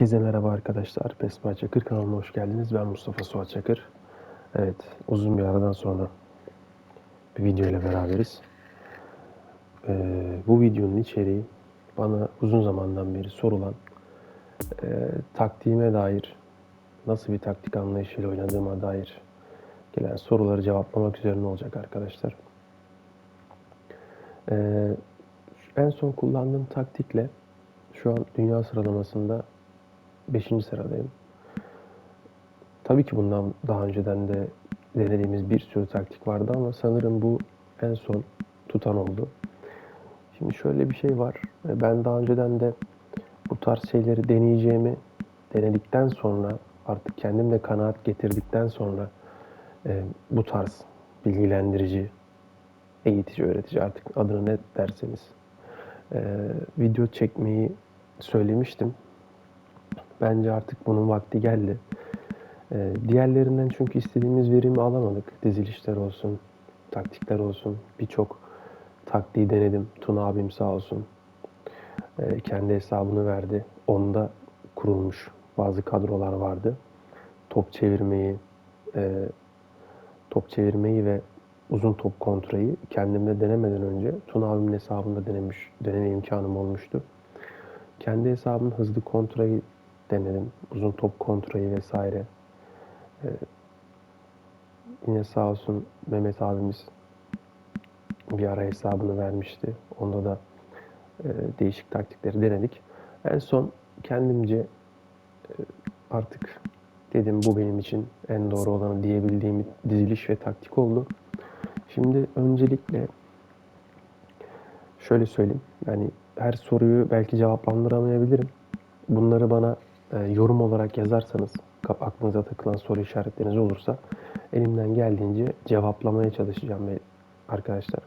Herkese merhaba arkadaşlar. Pesma Çakır kanalına hoş geldiniz. Ben Mustafa Suat Çakır. Evet, uzun bir aradan sonra bir video ile beraberiz. Ee, bu videonun içeriği bana uzun zamandan beri sorulan e, taktiğime dair, nasıl bir taktik anlayışıyla oynadığıma dair gelen soruları cevaplamak üzerine olacak arkadaşlar. Ee, en son kullandığım taktikle şu an dünya sıralamasında 5. sıradayım. Tabii ki bundan daha önceden de denediğimiz bir sürü taktik vardı ama sanırım bu en son tutan oldu. Şimdi şöyle bir şey var. E, Ben daha önceden de bu tarz şeyleri deneyeceğimi denedikten sonra artık kendim de kanaat getirdikten sonra e, bu tarz bilgilendirici, eğitici, öğretici artık adını ne derseniz e, video çekmeyi söylemiştim. Bence artık bunun vakti geldi. Ee, diğerlerinden çünkü istediğimiz verimi alamadık. Dizilişler olsun, taktikler olsun. Birçok taktiği denedim. Tuna abim sağ olsun. Ee, kendi hesabını verdi. Onda kurulmuş bazı kadrolar vardı. Top çevirmeyi, e, top çevirmeyi ve uzun top kontrayı kendimde denemeden önce Tuna abimin hesabında denemiş, deneme imkanım olmuştu. Kendi hesabımın hızlı kontrayı denedim. Uzun top kontrayı vesaire. Ee, yine sağ olsun Mehmet abimiz bir ara hesabını vermişti. Onda da e, değişik taktikleri denedik. En son kendimce e, artık dedim bu benim için en doğru olanı diyebildiğim diziliş ve taktik oldu. Şimdi öncelikle şöyle söyleyeyim. Yani her soruyu belki cevaplandıramayabilirim. Bunları bana e, yorum olarak yazarsanız, aklınıza takılan soru işaretleriniz olursa elimden geldiğince cevaplamaya çalışacağım arkadaşlar.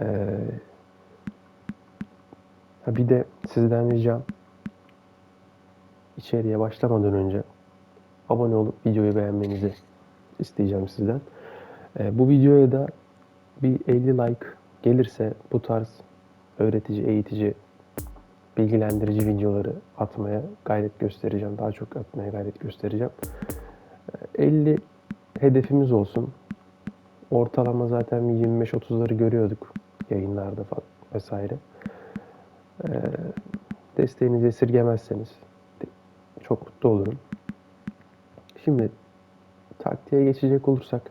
E, ha bir de sizden ricam içeriye başlamadan önce abone olup videoyu beğenmenizi isteyeceğim sizden. E, bu videoya da bir 50 like gelirse bu tarz öğretici, eğitici, bilgilendirici videoları atmaya gayret göstereceğim. Daha çok atmaya gayret göstereceğim. E, 50 hedefimiz olsun. Ortalama zaten bir 25-30'ları görüyorduk yayınlarda falan vesaire. E, desteğinizi esirgemezseniz çok mutlu olurum. Şimdi taktiğe geçecek olursak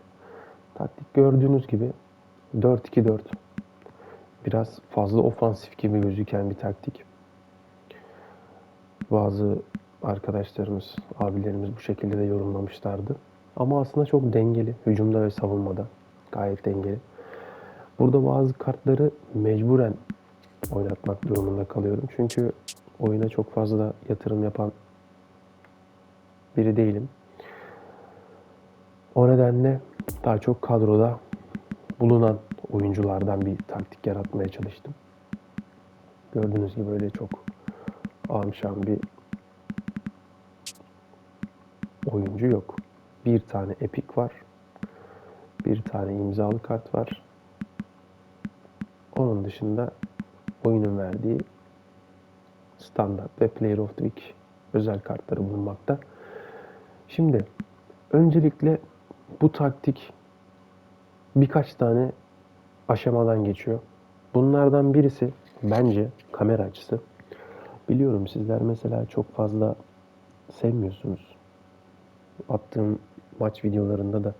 taktik gördüğünüz gibi 4-2-4 biraz fazla ofansif gibi gözüken bir taktik. Bazı arkadaşlarımız, abilerimiz bu şekilde de yorumlamışlardı. Ama aslında çok dengeli. Hücumda ve savunmada. Gayet dengeli. Burada bazı kartları mecburen oynatmak durumunda kalıyorum. Çünkü oyuna çok fazla yatırım yapan biri değilim. O nedenle daha çok kadroda bulunan oyunculardan bir taktik yaratmaya çalıştım. Gördüğünüz gibi öyle çok amşan bir oyuncu yok. Bir tane epik var. Bir tane imzalı kart var. Onun dışında oyunun verdiği standart ve Player of the Week özel kartları bulunmakta. Şimdi öncelikle bu taktik birkaç tane aşamadan geçiyor. Bunlardan birisi bence kamera açısı. Biliyorum sizler mesela çok fazla sevmiyorsunuz. Attığım maç videolarında da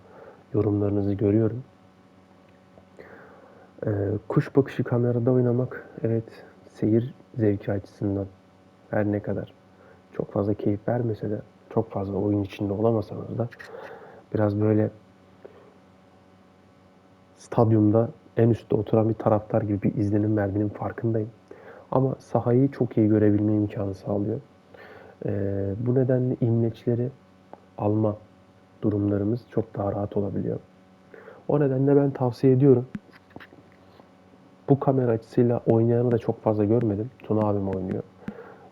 yorumlarınızı görüyorum. Ee, kuş bakışı kamerada oynamak evet seyir zevki açısından her ne kadar çok fazla keyif vermese de çok fazla oyun içinde olamasanız da biraz böyle stadyumda en üstte oturan bir taraftar gibi bir izlenim verdiğinin farkındayım. Ama sahayı çok iyi görebilme imkanı sağlıyor. Ee, bu nedenle imleçleri alma durumlarımız çok daha rahat olabiliyor. O nedenle ben tavsiye ediyorum. Bu kamera açısıyla oynayanı da çok fazla görmedim. Tuna abim oynuyor.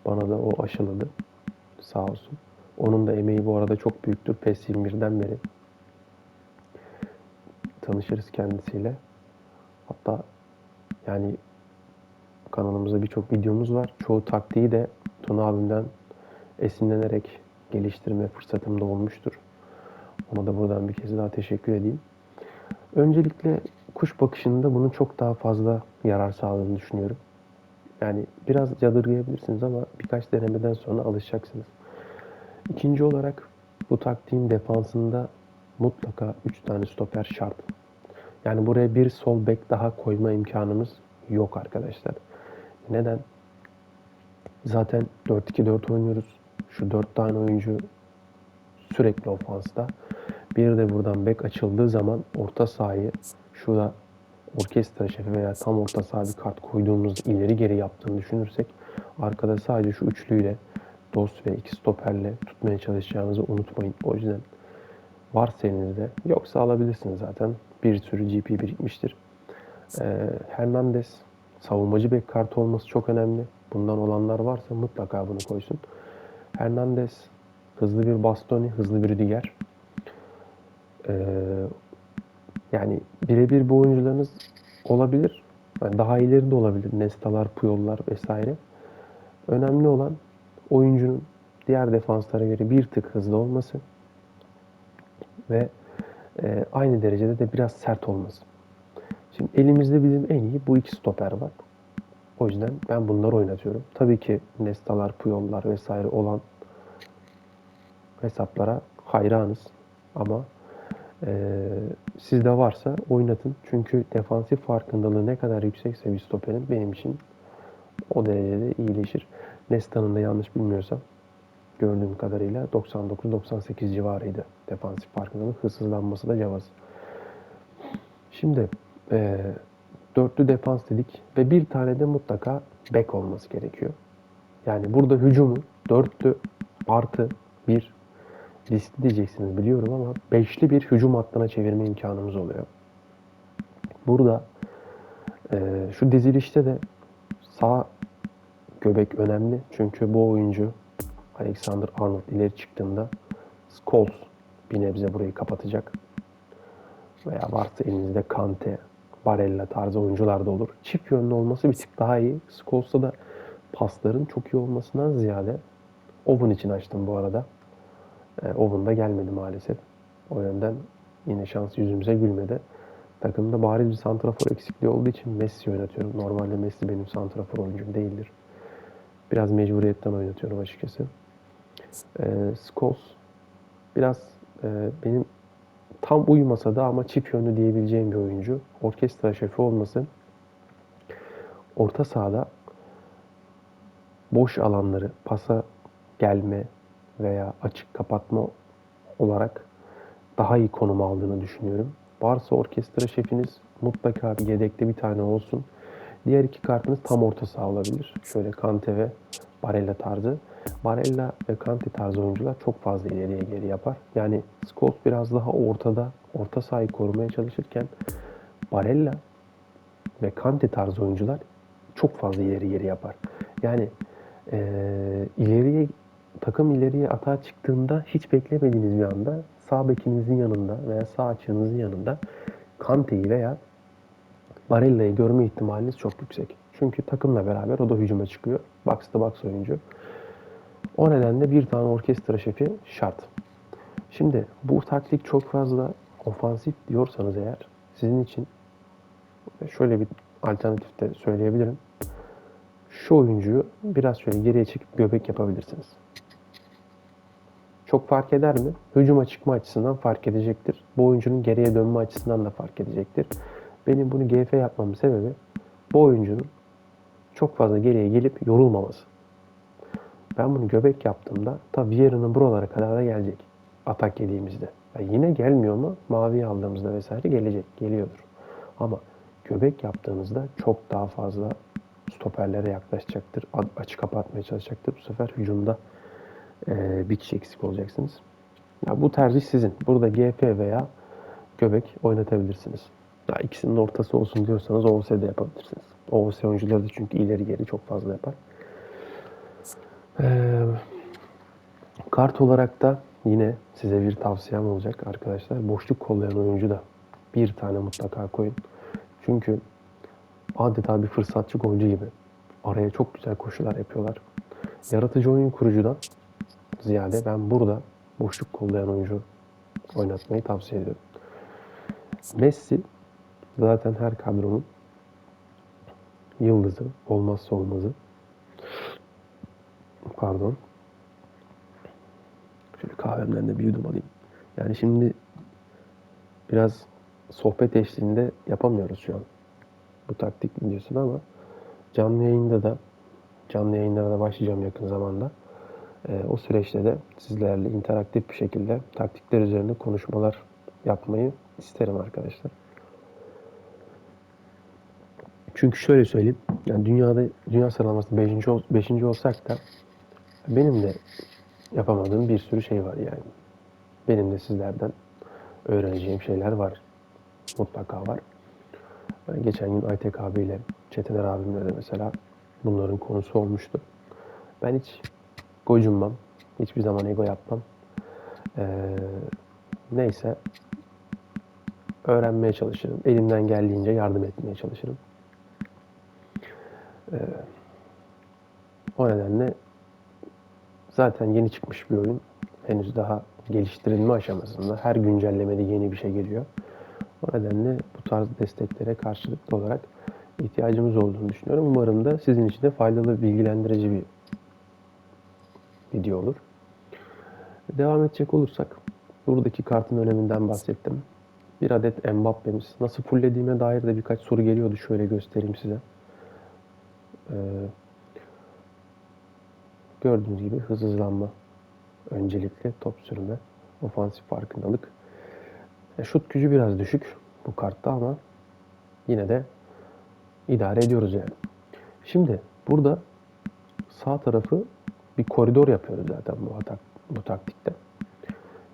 Bana da o aşıladı. Sağ olsun. Onun da emeği bu arada çok büyüktür. PES 21'den beri tanışırız kendisiyle. Hatta yani kanalımızda birçok videomuz var. Çoğu taktiği de Tuna abimden esinlenerek geliştirme fırsatım da olmuştur. Ona da buradan bir kez daha teşekkür edeyim. Öncelikle kuş bakışında bunun çok daha fazla yarar sağladığını düşünüyorum. Yani biraz yadırgayabilirsiniz ama birkaç denemeden sonra alışacaksınız. İkinci olarak bu taktiğin defansında mutlaka 3 tane stoper şart. Yani buraya bir sol bek daha koyma imkanımız yok arkadaşlar. Neden? Zaten 4-2-4 oynuyoruz. Şu 4 tane oyuncu sürekli ofansta. Bir de buradan bek açıldığı zaman orta sahayı şurada orkestra şefi veya tam orta saha bir kart koyduğumuz ileri geri yaptığını düşünürsek arkada sadece şu üçlüyle dost ve iki stoperle tutmaya çalışacağınızı unutmayın. O yüzden varsa elinizde yoksa alabilirsiniz zaten. Bir sürü GP birikmiştir. Ee, Hernandez savunmacı bek kartı olması çok önemli. Bundan olanlar varsa mutlaka bunu koysun. Hernandez hızlı bir Bastoni, hızlı bir Rüdiger. Ee, yani birebir bu oyuncularınız olabilir. Yani daha ileri de olabilir. Nestalar, Puyollar vesaire. Önemli olan oyuncunun diğer defanslara göre bir tık hızlı olması ve e, aynı derecede de biraz sert olması. Şimdi elimizde bizim en iyi bu iki stoper var. O yüzden ben bunları oynatıyorum. Tabii ki Nestalar, Puyollar vesaire olan hesaplara hayranız. Ama e, sizde varsa oynatın. Çünkü defansif farkındalığı ne kadar yüksekse bir stoperin benim için o derecede iyileşir. Nesta'nın da yanlış bilmiyorsam gördüğüm kadarıyla 99-98 civarıydı defansif farkındalık. Hızsızlanması da cevaz. Şimdi e, dörtlü defans dedik ve bir tane de mutlaka bek olması gerekiyor. Yani burada hücumu dörtlü artı bir riskli diyeceksiniz biliyorum ama beşli bir hücum hattına çevirme imkanımız oluyor. Burada e, şu dizilişte de sağ göbek önemli. Çünkü bu oyuncu Alexander Arnold ileri çıktığında Scholes bir nebze burayı kapatacak. Veya varsa elinizde Kante, Barella tarzı oyuncular da olur. Çift yönlü olması bir tık daha iyi. Scholes'ta da pasların çok iyi olmasından ziyade Oven için açtım bu arada. E, Oven da gelmedi maalesef. O yönden yine şans yüzümüze gülmedi. Takımda bariz bir santrafor eksikliği olduğu için Messi oynatıyorum. Normalde Messi benim santrafor oyuncum değildir. Biraz mecburiyetten oynatıyorum açıkçası. E, Scholes biraz e, benim tam uyumasa da ama çift yönlü diyebileceğim bir oyuncu. Orkestra şefi olması orta sahada boş alanları pasa gelme veya açık kapatma olarak daha iyi konum aldığını düşünüyorum. Varsa orkestra şefiniz mutlaka bir yedekte bir tane olsun. Diğer iki kartınız tam orta saha olabilir. Şöyle Kante ve Barella tarzı. Barella ve Kante tarzı oyuncular çok fazla ileriye geri yapar. Yani Scholes biraz daha ortada, orta sahayı korumaya çalışırken Barella ve Kante tarzı oyuncular çok fazla ileri geri yapar. Yani e, ileriye takım ileriye atağa çıktığında hiç beklemediğiniz bir anda sağ bekinizin yanında veya sağ açığınızın yanında Kante'yi veya Barella'yı görme ihtimaliniz çok yüksek. Çünkü takımla beraber o da hücuma çıkıyor. Box to box oyuncu. O nedenle bir tane orkestra şefi şart. Şimdi bu taktik çok fazla ofansif diyorsanız eğer sizin için şöyle bir alternatif de söyleyebilirim. Şu oyuncuyu biraz şöyle geriye çekip göbek yapabilirsiniz. Çok fark eder mi? Hücuma çıkma açısından fark edecektir. Bu oyuncunun geriye dönme açısından da fark edecektir. Benim bunu GF yapmamın sebebi bu oyuncunun çok fazla geriye gelip yorulmaması. Ben bunu göbek yaptığımda tabi Vieira'nın buralara kadar da gelecek. Atak yediğimizde. Yani yine gelmiyor mu? Mavi aldığımızda vesaire gelecek. Geliyordur. Ama göbek yaptığınızda çok daha fazla stoperlere yaklaşacaktır. Açı kapatmaya çalışacaktır. Bu sefer hücumda e, bir kişi eksik olacaksınız. Ya bu tercih sizin. Burada GF veya göbek oynatabilirsiniz. Ya ikisinin ortası olsun diyorsanız OOS de yapabilirsiniz. OOS oyuncuları da çünkü ileri geri çok fazla yapar. Ee, kart olarak da yine size bir tavsiyem olacak arkadaşlar. Boşluk kollayan oyuncu da bir tane mutlaka koyun. Çünkü adeta bir fırsatçı golcü gibi. Araya çok güzel koşular yapıyorlar. Yaratıcı oyun kurucudan ziyade ben burada boşluk kollayan oyuncu oynatmayı tavsiye ediyorum. Messi zaten her kadronun yıldızı, olmazsa olmazı. Pardon. Şöyle kahvemden de bir yudum alayım. Yani şimdi biraz sohbet eşliğinde yapamıyoruz şu an bu taktik videosunu ama canlı yayında da canlı yayınlara da başlayacağım yakın zamanda. Ee, o süreçte de sizlerle interaktif bir şekilde taktikler üzerine konuşmalar yapmayı isterim arkadaşlar. Çünkü şöyle söyleyeyim. Yani dünyada dünya sıralamasında 5. 5. olsak da benim de yapamadığım bir sürü şey var yani. Benim de sizlerden öğreneceğim şeyler var. Mutlaka var. Ben geçen gün Aytek abiyle, Çetener abimle de mesela bunların konusu olmuştu. Ben hiç gocunmam. Hiçbir zaman ego yapmam. Ee, neyse öğrenmeye çalışırım. Elimden geldiğince yardım etmeye çalışırım. Ee, o nedenle zaten yeni çıkmış bir oyun. Henüz daha geliştirilme aşamasında. Her güncellemede yeni bir şey geliyor. O nedenle bu tarz desteklere karşılıklı olarak ihtiyacımız olduğunu düşünüyorum. Umarım da sizin için de faydalı, bilgilendirici bir video olur. Devam edecek olursak, buradaki kartın öneminden bahsettim. Bir adet Mbappe'miz. Nasıl fulllediğime dair de birkaç soru geliyordu. Şöyle göstereyim size. Ee, gördüğünüz gibi hız hızlanma öncelikle top sürme, ofansif farkındalık. E, şut gücü biraz düşük bu kartta ama yine de idare ediyoruz yani. Şimdi burada sağ tarafı bir koridor yapıyoruz zaten bu atak bu taktikte.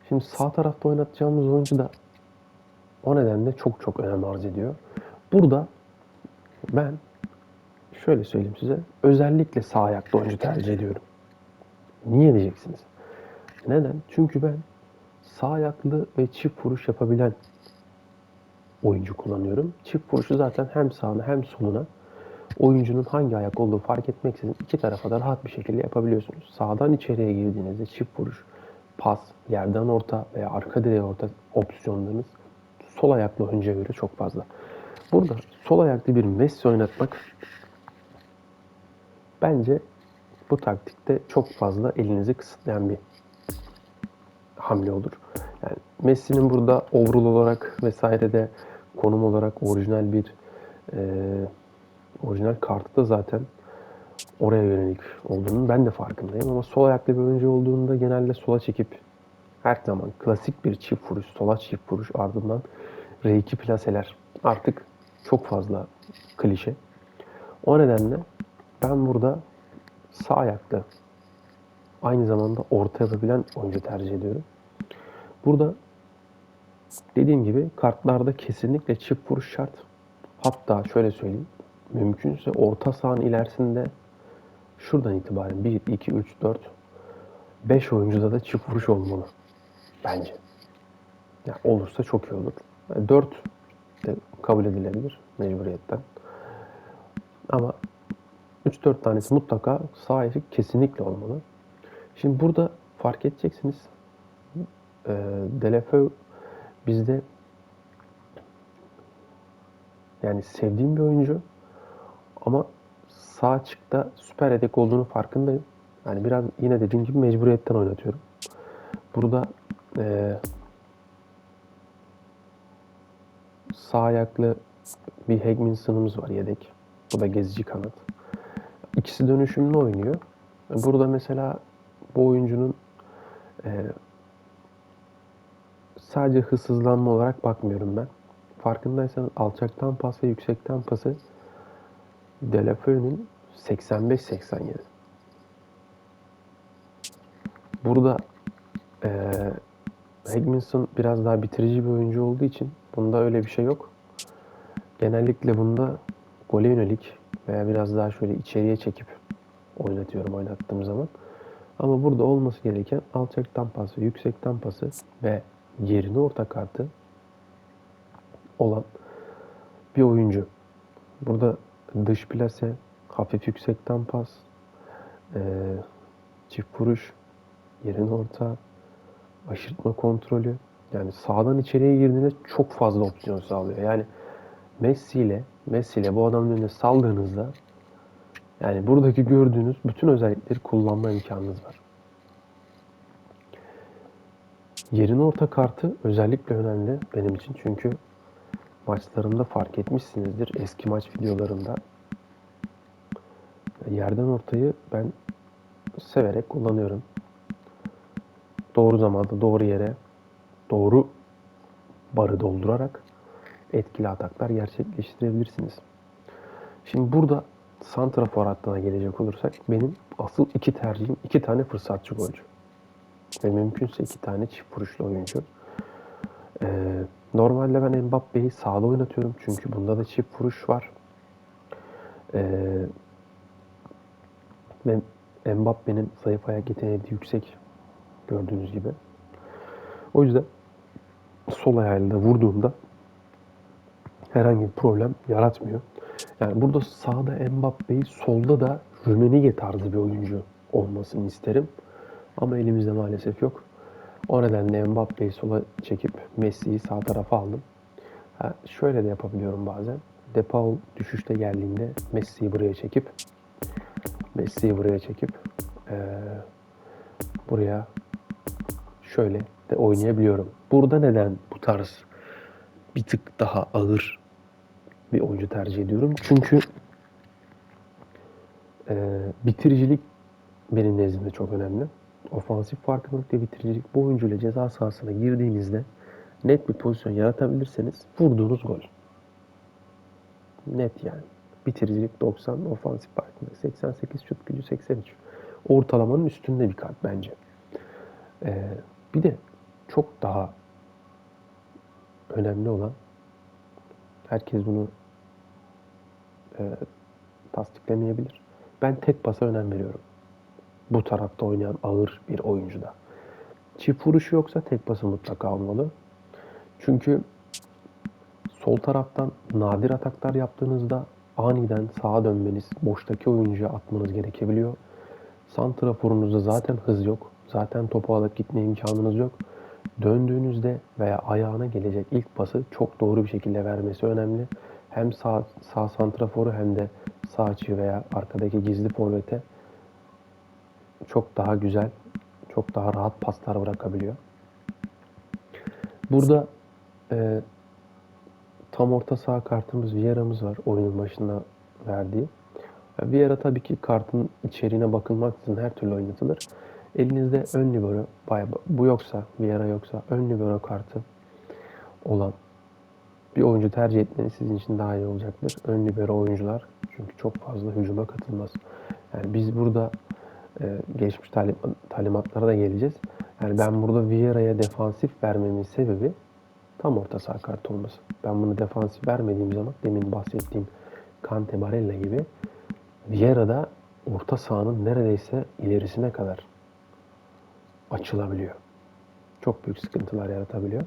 Şimdi sağ tarafta oynatacağımız oyuncu da o nedenle çok çok önem arz ediyor. Burada ben şöyle söyleyeyim size özellikle sağ ayaklı oyuncu tercih ediyorum. Niye diyeceksiniz? Neden? Çünkü ben sağ ayaklı ve çift vuruş yapabilen oyuncu kullanıyorum. Çift vuruşu zaten hem sağına hem soluna oyuncunun hangi ayak olduğu fark etmeksizin iki tarafa da rahat bir şekilde yapabiliyorsunuz. Sağdan içeriye girdiğinizde çift vuruş, pas, yerden orta veya arka direğe orta opsiyonlarınız sol ayaklı oyuncuya göre çok fazla. Burada sol ayaklı bir Messi oynatmak bence bu taktikte çok fazla elinizi kısıtlayan bir hamle olur. Yani Messi'nin burada overall olarak vesaire de konum olarak orijinal bir e, orijinal kartı da zaten oraya yönelik olduğunu ben de farkındayım. Ama sol ayaklı bir oyuncu olduğunda genelde sola çekip her zaman klasik bir çift vuruş, sola çift vuruş ardından R2 plaseler artık çok fazla klişe. O nedenle ben burada sağ ayakta aynı zamanda orta yapabilen oyuncu tercih ediyorum. Burada dediğim gibi kartlarda kesinlikle çift vuruş şart. Hatta şöyle söyleyeyim. Mümkünse orta sahanın ilerisinde şuradan itibaren 1, 2, 3, 4, 5 oyuncuda da çift vuruş olmalı. Bence. Yani olursa çok iyi olur. 4 de kabul edilebilir mecburiyetten. Ama 3-4 tanesi mutlaka sağ ayak kesinlikle olmalı. Şimdi burada fark edeceksiniz. E, Delefeu bizde yani sevdiğim bir oyuncu ama sağ açıkta süper yedek olduğunu farkındayım. Yani biraz yine dediğim gibi mecburiyetten oynatıyorum. Burada e, sağ ayaklı bir Hegminson'ımız var yedek. Bu da gezici kanat. İkisi dönüşümlü oynuyor. Burada mesela bu oyuncunun e, sadece hızsızlanma olarak bakmıyorum ben. Farkındaysanız alçaktan pas ve yüksekten pası Delafeu'nun 85-87. Burada e, Hegminson biraz daha bitirici bir oyuncu olduğu için bunda öyle bir şey yok. Genellikle bunda gole yönelik veya biraz daha şöyle içeriye çekip oynatıyorum oynattığım zaman. Ama burada olması gereken alçaktan pası, yüksekten pası ve yerini orta kartı olan bir oyuncu. Burada dış plase, hafif yüksekten pas, e, çift vuruş yerin orta, aşırtma kontrolü. Yani sağdan içeriye girdiğinde çok fazla opsiyon sağlıyor. Yani Messi ile Messi ile bu adamın önüne saldığınızda yani buradaki gördüğünüz bütün özellikleri kullanma imkanınız var. Yerin orta kartı özellikle önemli benim için çünkü maçlarımda fark etmişsinizdir eski maç videolarında. Yerden ortayı ben severek kullanıyorum. Doğru zamanda doğru yere doğru barı doldurarak etkili ataklar gerçekleştirebilirsiniz. Şimdi burada santrafor hattına gelecek olursak benim asıl iki tercihim iki tane fırsatçı golcü. Ve mümkünse iki tane çift vuruşlu oyuncu. Ee, normalde ben Mbappe'yi sağda oynatıyorum çünkü bunda da çift vuruş var. Ee, ve Mbappe'nin zayıf ayak yeteneği de yüksek gördüğünüz gibi. O yüzden sol ayağıyla da vurduğunda herhangi bir problem yaratmıyor. Yani burada sağda Mbappe'yi, solda da Rümenige tarzı bir oyuncu olmasını isterim. Ama elimizde maalesef yok. O nedenle Mbappe'yi sola çekip Messi'yi sağ tarafa aldım. Ha, şöyle de yapabiliyorum bazen. Depaul düşüşte geldiğinde Messi'yi buraya çekip Messi'yi buraya çekip ee, buraya şöyle de oynayabiliyorum. Burada neden bu tarz bir tık daha ağır bir oyuncu tercih ediyorum? Çünkü e, bitiricilik benim nezdimde çok önemli. Ofansif farkındalık ve bitiricilik bu oyuncuyla ceza sahasına girdiğinizde net bir pozisyon yaratabilirseniz vurduğunuz gol. Net yani. Bitiricilik 90, ofansif farkındalık 88, şut gücü 83. Ortalamanın üstünde bir kart bence. Ee, bir de çok daha önemli olan herkes bunu e, tasdiklemeyebilir. Ben tek pasa önem veriyorum. Bu tarafta oynayan ağır bir oyuncuda. Çift vuruşu yoksa tek pası mutlaka olmalı. Çünkü sol taraftan nadir ataklar yaptığınızda aniden sağa dönmeniz, boştaki oyuncuya atmanız gerekebiliyor. Santraforunuzda zaten hız yok. Zaten topu alıp gitme imkanınız yok. Döndüğünüzde veya ayağına gelecek ilk pası çok doğru bir şekilde vermesi önemli. Hem sağ, sağ santraforu hem de sağ açı veya arkadaki gizli forvete çok daha güzel, çok daha rahat paslar bırakabiliyor. Burada e, tam orta sağ kartımız Vieira'mız var oyunun başında verdiği. Vieira tabii ki kartın içeriğine bakılmaksızın her türlü oynatılır. Elinizde ön libero, bu yoksa, Vieira yoksa ön libero kartı olan bir oyuncu tercih etmeniz sizin için daha iyi olacaktır. Ön libero oyuncular çünkü çok fazla hücuma katılmaz. Yani biz burada e, geçmiş talim, talimatlara da geleceğiz. Yani ben burada Vieira'ya defansif vermemin sebebi tam orta saha kartı olması. Ben bunu defansif vermediğim zaman demin bahsettiğim Kante Barella gibi Vieira'da orta sahanın neredeyse ilerisine kadar açılabiliyor. Çok büyük sıkıntılar yaratabiliyor.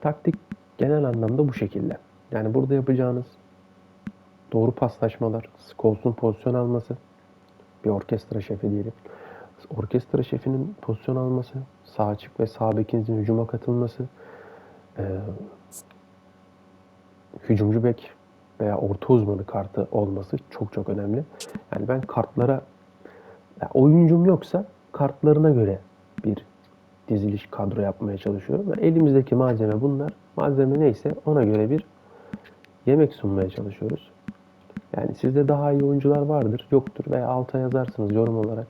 Taktik genel anlamda bu şekilde. Yani burada yapacağınız doğru paslaşmalar, Scholes'un pozisyon alması, bir orkestra şefi diyelim. Orkestra şefinin pozisyon alması, sağ açık ve sağ bekinizin hücuma katılması, e, hücumcu bek veya orta uzmanı kartı olması çok çok önemli. Yani ben kartlara yani oyuncum yoksa kartlarına göre bir diziliş kadro yapmaya çalışıyorum. Ve elimizdeki malzeme bunlar. Malzeme neyse ona göre bir yemek sunmaya çalışıyoruz. Yani sizde daha iyi oyuncular vardır, yoktur veya alta yazarsınız yorum olarak.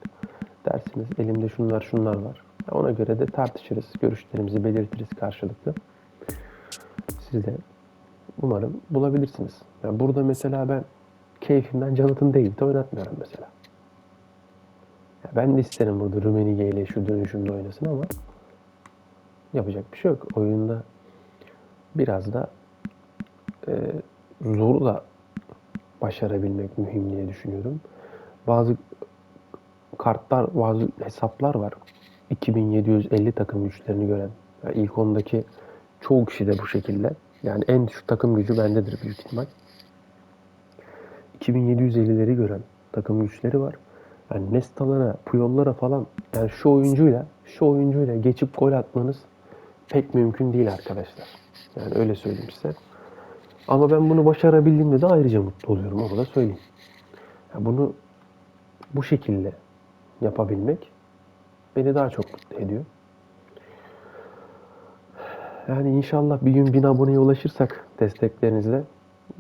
Dersiniz elimde şunlar şunlar var. Ona göre de tartışırız, görüşlerimizi belirtiriz karşılıklı. Siz de umarım bulabilirsiniz. Yani burada mesela ben keyfimden Jonathan David'i oynatmıyorum mesela. Ya ben de isterim burada Rumenige ile şu dönüşümde oynasın ama yapacak bir şey yok. Oyunda biraz da e, zoru da başarabilmek mühim diye düşünüyorum. Bazı kartlar, bazı hesaplar var. 2750 takım güçlerini gören. Yani ilk ondaki çoğu kişi de bu şekilde. Yani en düşük takım gücü bendedir büyük ihtimal. 2750'leri gören takım güçleri var. Yani Nesta'lara, Puyol'lara falan yani şu oyuncuyla şu oyuncuyla geçip gol atmanız pek mümkün değil arkadaşlar. Yani öyle söyleyeyim size. Ama ben bunu başarabildiğimde de ayrıca mutlu oluyorum. Onu da söyleyeyim. Yani bunu bu şekilde yapabilmek beni daha çok mutlu ediyor. Yani inşallah bir gün bin aboneye ulaşırsak desteklerinizle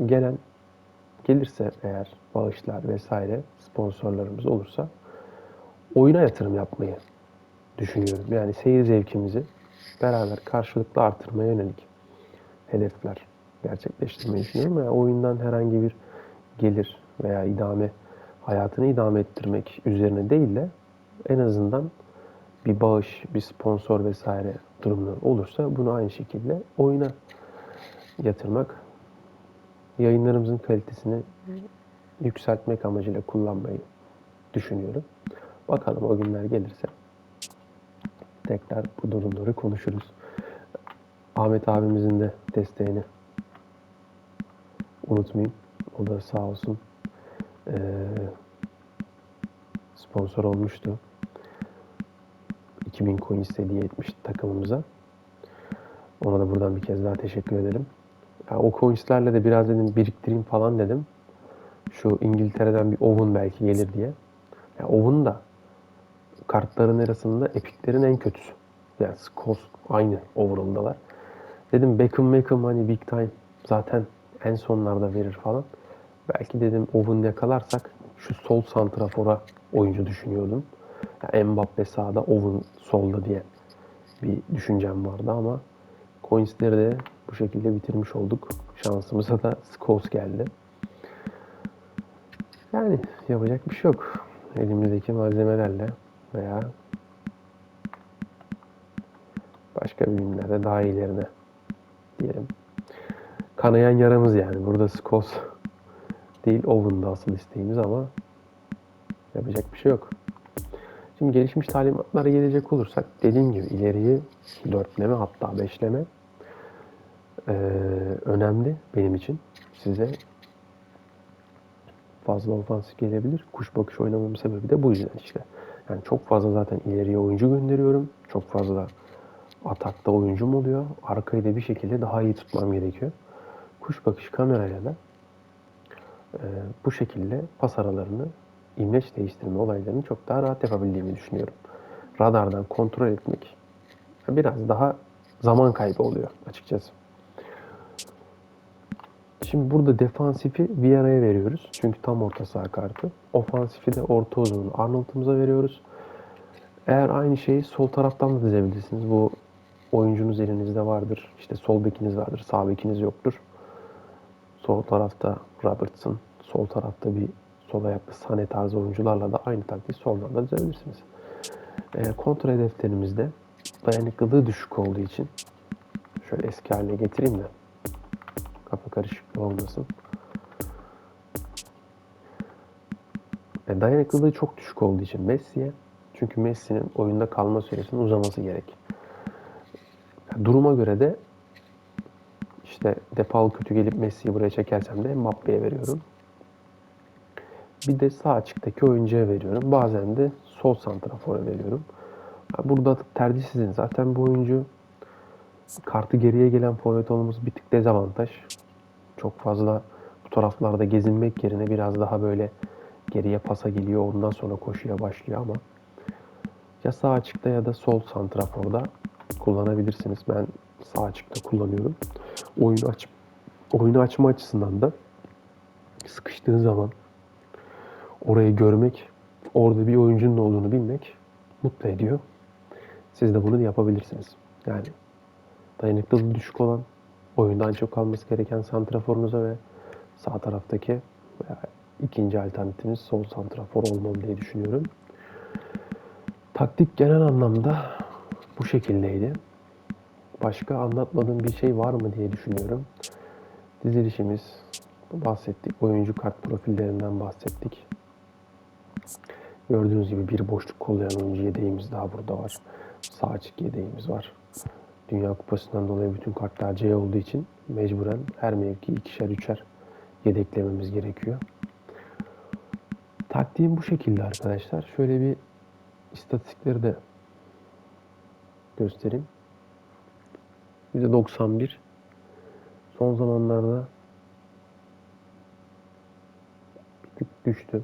gelen gelirse eğer bağışlar vesaire sponsorlarımız olursa oyuna yatırım yapmayı düşünüyorum. Yani seyir zevkimizi beraber karşılıklı artırmaya yönelik hedefler gerçekleştirmeyi düşünüyorum. Yani oyundan herhangi bir gelir veya idame hayatını idame ettirmek üzerine değil de en azından bir bağış, bir sponsor vesaire durumları olursa bunu aynı şekilde oyuna yatırmak, yayınlarımızın kalitesini yükseltmek amacıyla kullanmayı düşünüyorum. Bakalım o günler gelirse tekrar bu durumları konuşuruz. Ahmet abimizin de desteğini unutmayayım. O da sağ olsun sponsor olmuştu. 2000 coins hediye etmiş takımımıza. Ona da buradan bir kez daha teşekkür ederim. Ya o coinslerle de biraz dedim biriktireyim falan dedim. Şu İngiltere'den bir Owen belki gelir diye. Ya Owen da kartların arasında epiklerin en kötüsü. Yani Scholes aynı overall'dalar. Dedim Beckham Beckham hani big time zaten en sonlarda verir falan. Belki dedim Owen yakalarsak şu sol santrafora oyuncu düşünüyordum. Yani Mbappe sağda, Owen solda diye bir düşüncem vardı ama coinsleri de bu şekilde bitirmiş olduk. Şansımıza da Scholes geldi. Yani yapacak bir şey yok. Elimizdeki malzemelerle veya başka bölümlerde daha iyilerine diyelim. Kanayan yaramız yani. Burada Scholes değil Owen'da asıl isteğimiz ama yapacak bir şey yok. Şimdi gelişmiş talimatlara gelecek olursak dediğim gibi ileriyi dörtleme hatta beşleme eee, önemli benim için. Size fazla ofansif gelebilir. Kuş bakış oynamamın sebebi de bu yüzden işte. Yani çok fazla zaten ileriye oyuncu gönderiyorum. Çok fazla atakta oyuncum oluyor. Arkayı da bir şekilde daha iyi tutmam gerekiyor. Kuş bakış kamerayla da e, bu şekilde pas aralarını imleç değiştirme olaylarını çok daha rahat yapabildiğimi düşünüyorum. Radardan kontrol etmek biraz daha zaman kaybı oluyor açıkçası. Şimdi burada defansifi Vieira'ya veriyoruz. Çünkü tam orta saha kartı. Ofansifi de orta uzun Arnold'umuza veriyoruz. Eğer aynı şeyi sol taraftan da dizebilirsiniz. Bu oyuncunuz elinizde vardır. İşte sol bekiniz vardır, sağ bekiniz yoktur. Sol tarafta Robertson, sol tarafta bir sol ayaklı Sane tarzı oyuncularla da aynı taktiği soldan da dizebilirsiniz. E, kontra hedeflerimizde dayanıklılığı düşük olduğu için şöyle eski haline getireyim de kafa karışıklığı olmasın. E, dayanıklılığı çok düşük olduğu için Messi'ye çünkü Messi'nin oyunda kalma süresinin uzaması gerek. Duruma göre de işte Depal kötü gelip Messi'yi buraya çekersem de Mbappe'ye veriyorum. Bir de sağ açıktaki oyuncuya veriyorum. Bazen de sol santrafora veriyorum. Burada tercih sizin. Zaten bu oyuncu kartı geriye gelen forvet olması bir tık dezavantaj. Çok fazla bu taraflarda gezinmek yerine biraz daha böyle geriye pasa geliyor. Ondan sonra koşuya başlıyor ama ya sağ açıkta ya da sol santraforda kullanabilirsiniz. Ben sağ açıkta kullanıyorum. Oyunu aç oyunu açma açısından da sıkıştığı zaman orayı görmek, orada bir oyuncunun olduğunu bilmek mutlu ediyor. Siz de bunu yapabilirsiniz. Yani dayanıklılığı düşük olan, oyundan çok kalması gereken santraforunuza ve sağ taraftaki veya ikinci alternatifiniz sol santrafor olmalı diye düşünüyorum. Taktik genel anlamda bu şekildeydi. Başka anlatmadığım bir şey var mı diye düşünüyorum. Dizilişimiz, bahsettik. Oyuncu kart profillerinden bahsettik. Gördüğünüz gibi bir boşluk kollayan oyuncu yedeğimiz daha burada var. Sağ açık yedeğimiz var. Dünya Kupası'ndan dolayı bütün kartlar C olduğu için mecburen her mevki ikişer üçer yedeklememiz gerekiyor. Taktiğim bu şekilde arkadaşlar. Şöyle bir istatistikleri de göstereyim. %91 son zamanlarda düştü.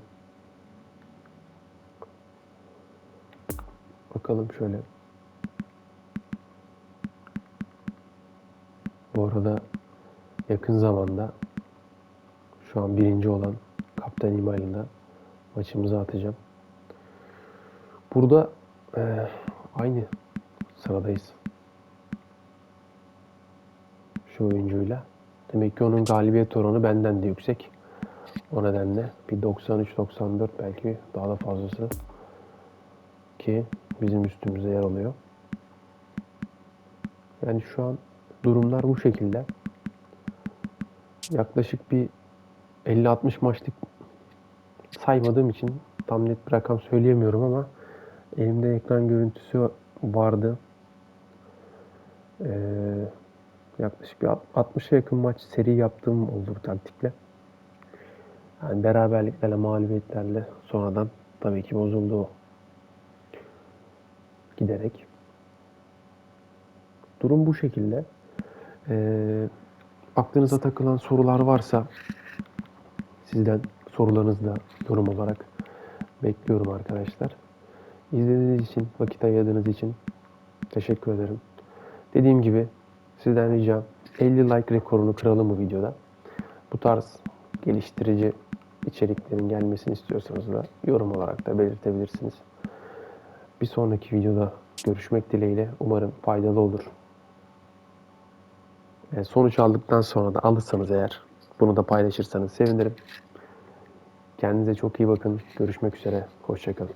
Bakalım şöyle. Bu arada yakın zamanda şu an birinci olan Kaptan İmal'inde maçımızı atacağım. Burada eee, aynı sıradayız. Şu oyuncuyla. Demek ki onun galibiyet oranı benden de yüksek. O nedenle bir 93-94 belki daha da fazlası ki bizim üstümüzde yer alıyor. Yani şu an durumlar bu şekilde. Yaklaşık bir 50-60 maçlık saymadığım için tam net bir rakam söyleyemiyorum ama elimde ekran görüntüsü vardı. Ee, yaklaşık bir 60'a yakın maç seri yaptığım oldu bu taktikle. Yani beraberliklerle, mağlubiyetlerle sonradan tabii ki bozuldu o. Giderek. Durum bu şekilde. Ee, aklınıza takılan sorular varsa sizden sorularınızı da yorum olarak bekliyorum arkadaşlar. İzlediğiniz için, vakit ayırdığınız için teşekkür ederim. Dediğim gibi sizden ricam 50 like rekorunu kıralım bu videoda. Bu tarz geliştirici içeriklerin gelmesini istiyorsanız da yorum olarak da belirtebilirsiniz. Bir sonraki videoda görüşmek dileğiyle umarım faydalı olur. E, sonuç aldıktan sonra da alırsanız eğer bunu da paylaşırsanız sevinirim. Kendinize çok iyi bakın. Görüşmek üzere. Hoşçakalın.